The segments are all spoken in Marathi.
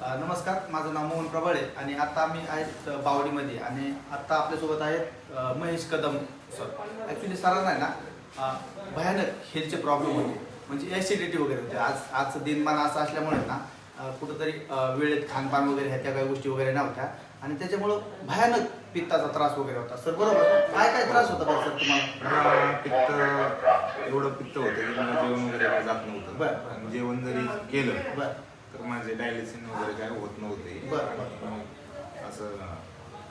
नमस्कार माझं नाव मोहन प्रबळे आणि आता आम्ही आहेत बावडीमध्ये आणि आता आपल्यासोबत आहेत महेश कदम सर ॲक्च्युली सरांना आहे ना भयानक हेल्थचे प्रॉब्लेम होते. म्हणजे ॲसिडिटी वगैरे होते. आज आजचं दिनमान असं असल्यामुळे ना कुठंतरी वेळेत खानपान वगैरे ह्या त्या काही गोष्टी वगैरे नव्हत्या. आणि त्याच्यामुळं भयानक पित्ताचा त्रास वगैरे होता. सर बरोबर? काय काय त्रास होता बरं सर तुम्हाला? पित्त एवढं पित्त होतं जेवण वगैरे जात नव्हतं. बरं, जेवण जरी केलं बरं. तर माझे डायलिसिन वगैरे काय होत नव्हते. बरं, आणि असं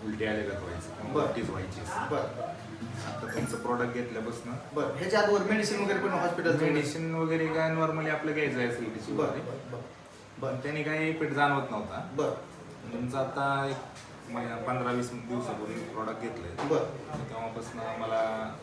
उलटी आलेलं व्हायचं. बरं. उलटीच व्हायची. बरं आता तुमचं प्रॉडक्ट घेतल्यापासून बरं ह्याच्या आधीवर मेडिसिन वगैरे पण हॉस्पिटल मेडिसिन वगैरे काय नॉर्मली आपलं घ्यायचं आहे सिलिटीची बरं वगैरे. बरं बरं. पण बरं त्याने काही इफेक्ट जाणवत नव्हता. बरं. तुमचं आता एक महिना पंधरा वीस दिवसापूर्वी प्रॉडक्ट घेतलंय. बरं. तेव्हापासून मला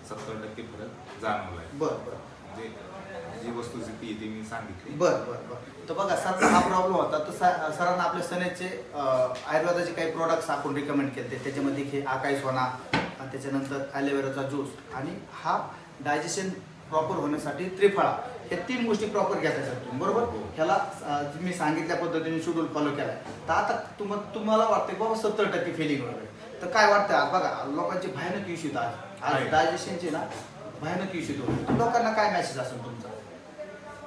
सत्तर टक्के फरक जाणवलाय. बरं बरं. म्हणजे जी वस्तुस्थिती ती मी सांगितली. बर बर बर. तर बघा सर हा प्रॉब्लेम होता. तर सा- सरांना आपल्या सनेचे आयुर्वेदाचे काही प्रोडक्ट्स आपण रिकमेंड केले. त्याच्यामध्ये हे आकाई सोना आणि त्याच्यानंतर ॲलोवेराचा ज्यूस आणि हा डायजेशन प्रॉपर होण्यासाठी त्रिफळा. हे तीन गोष्टी प्रॉपर घ्यायच्या सर तुम्ही बरोबर? ह्याला अं, मी सांगितल्या पद्धतीने शेड्यूल फॉलो केलाय. तर आता तुम तुम्हाला वाटतं बाबा सत्तर टक्के फिलिंग वगैरे तर काय वाटतं आज बघा लोकांचे भयानक इश्यू आज आज आहे. डायजेशनचे ना भयानक इश्यू होते लोकांना काय मेसेज असेल तुमचा?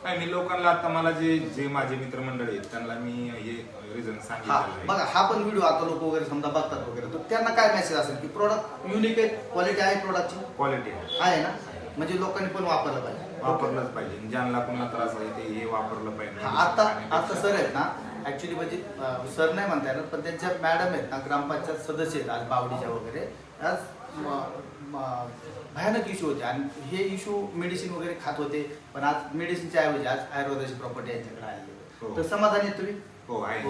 काय मी लोकांना आता मला जे जे माझे मित्रमंडळी आहेत त्यांना मी हे रिझन हा सांगितलेलं बघा हा पण व्हिडिओ आता लोक वगैरे समजा बघतात वगैरे तर त्यांना काय मेसेज असेल? की प्रोडक्ट युनिक आहे क्वालिटी आहे प्रोडक्टची क्वालिटी आहे. ना? म्हणजे लोकांनी पण वापरलं पाहिजे. वापरलंच पाहिजे. ज्यांना कोणाला त्रास आहे ते हे वापरलं पाहिजे. हा, आता आता सर आहेत ना ऍक्च्युली म्हणजे सर नाही म्हणता येणार पण त्यांच्या मॅडम आहेत ना ग्रामपंचायत सदस्य आहेत आज बावडीच्या वगैरे आज भयानक इश्यू होते आणि हे इश्यू मेडिसिन वगैरे खात होते पण आज मेडिसिनच्या ऐवजी आज आयुर्वेदाची प्रॉपर्टी यांच्याकडे आलेली. हो. तर समाधानी तुम्ही हो आहे